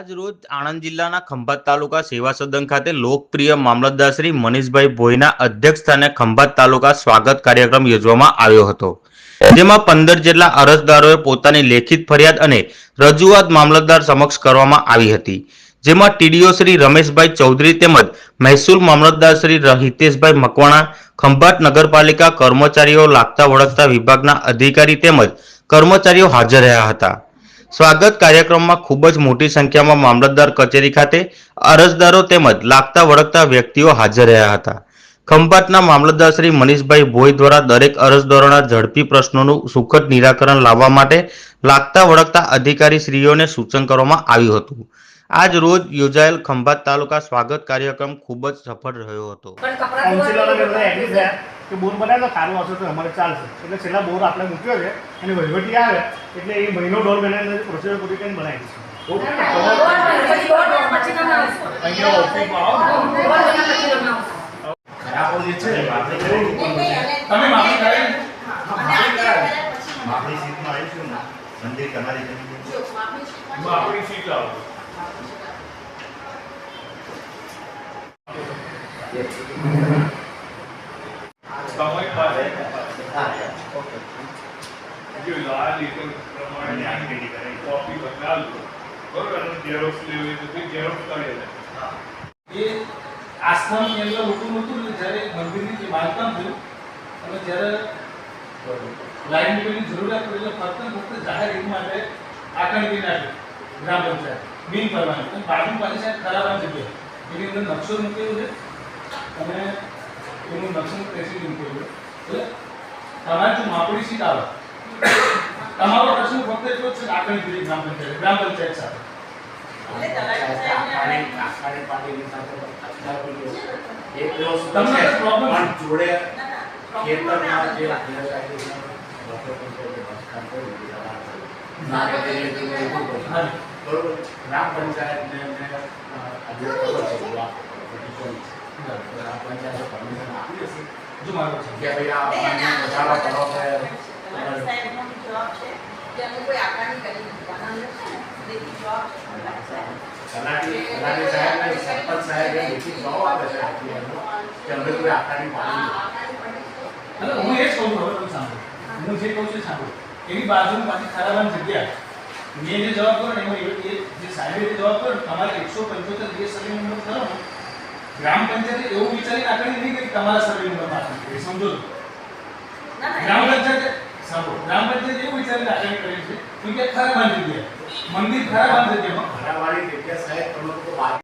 આજ રોજ આણંદ જિલ્લાના ખંભાત તાલુકા સેવા સદન ખાતે લોકપ્રિય મામલતદાર શ્રી મનીષભાઈ ભોઈના અધ્યક્ષસ્થાને ખંભાત તાલુકા સ્વાગત કાર્યક્રમ યોજવામાં આવ્યો હતો. જેમાં પંદર જેટલા અરજદારોએ પોતાની લેખિત ફરિયાદ અને રજૂઆત મામલતદાર સમક્ષ કરવામાં આવી હતી. જેમાં ટીડીઓ શ્રી રમેશભાઈ ચૌધરી તેમજ મહેસૂલ મામલતદાર શ્રી હિતેશભાઈ મકવાણા, ખંભાત નગરપાલિકા કર્મચારીઓ લાગતા વળગતા વિભાગના અધિકારી તેમજ કર્મચારીઓ હાજર રહ્યા હતા. સ્વાગત કાર્યક્રમમાં ખૂબ જ મોટી સંખ્યામાં મામલતદાર કચેરી ખાતે અરજદારો તેમજ લાગતા વળગતા વ્યક્તિઓ હાજર રહ્યા હતા. ખંભાતના મામલતદાર શ્રી મનીષભાઈ ભોઈ દ્વારા દરેક અરજદારોના ઝડપી પ્રશ્નોનું સુખદ નિરાકરણ લાવવા માટે લાગતા વળગતા અધિકારી શ્રીઓને સૂચન કરવામાં આવ્યું હતું. આજ રોજ યોજાયેલ ખંભાત તાલુકા સ્વાગત કાર્યક્રમ ખૂબ જ સફળ રહ્યો હતો. કે બોર બનાવે તો સારું આવશે તો અમારે ચાલશે. એટલે છેલ્લા બોર આપણે મૂક્યો છે અને વહીવટી આવે એટલે એ મહિનો દોઢ મહિના પ્રોસીજર પૂરી કરીને બનાવી દઈશું. મહિના જે આ લેટર પ્રમાણે activity કરાવી. કોપી બદલાવજો બરોબર અને કરી જ્યારે મંદિરની જે બાંધકામ થયું, અને જ્યારે લાઈનની જરૂરિયાત પડી, એટલે ફક્ત જાહેર હિત માટે આકારણી કરી નાખ્યું, ગ્રામ પંચાયત, બિન પરવાની બાજુ ખરાબ જગ્યા એની અંદર નકશો મૂકેલો છે, અને એનું નકશો પેસી મૂકેલું એટલે તમારે જો માપડી સીટ આવે તમારો પ્રશ્ન ફક્ત એટલો જ છે કે આકારણી કરી ગ્રામ પંચાયત ગ્રામ પંચાયત સાથે. તમને પ્રોબ્લેમ જોડે ખેતરમાં જે બરોબર. ગ્રામ પંચાયતને અભ્યાસ છે. ગ્રામ પંચાયત પરમિશન આપી હશે જો મારો છે કે ભાઈ આ નહીં, અને પાણીનો આ વધારો કરો કે મારા સાહેબનો બી જવાબ છે કે અમે કોઈ આકારણી કરી નથી. આના અંદર છે ને, લેખિત જવાબ છે મારા સાહેબ. તલાટી તલાટી સાહેબ ને સરપંચ સાહેબ એ લેખિત જવાબ આપે છે આરટીઆઈનો કે અમે કોઈ આકારની હા, પાણી આકારણી કરી છે. એટલે હું એ જ કહું છું હવે તમે સાંભળો હું જે કહું છું એ સાંભળો એની બાજુમાં પાછી ખરાબાની જગ્યા મેં જે જવાબ કર્યો ને એમાં એ એ જે સાહેબે જે જવાબ કર્યો ને, તમારે એકસો પંચોતેર જે સર્વે નંબર કરો ને ગ્રામ પંચાયતે એવું વિચારી આકારણી નહીં કરી કે તમારા સર્વે નંબર એ સમજો ગ્રામ પંચાયતે સાંભળો ગ્રામ પંચાયતે એવું વિચારી આકારણી કરી છે કે કે ખરાબાની જગ્યા સાહેબ તમે તો ઘરાવાળી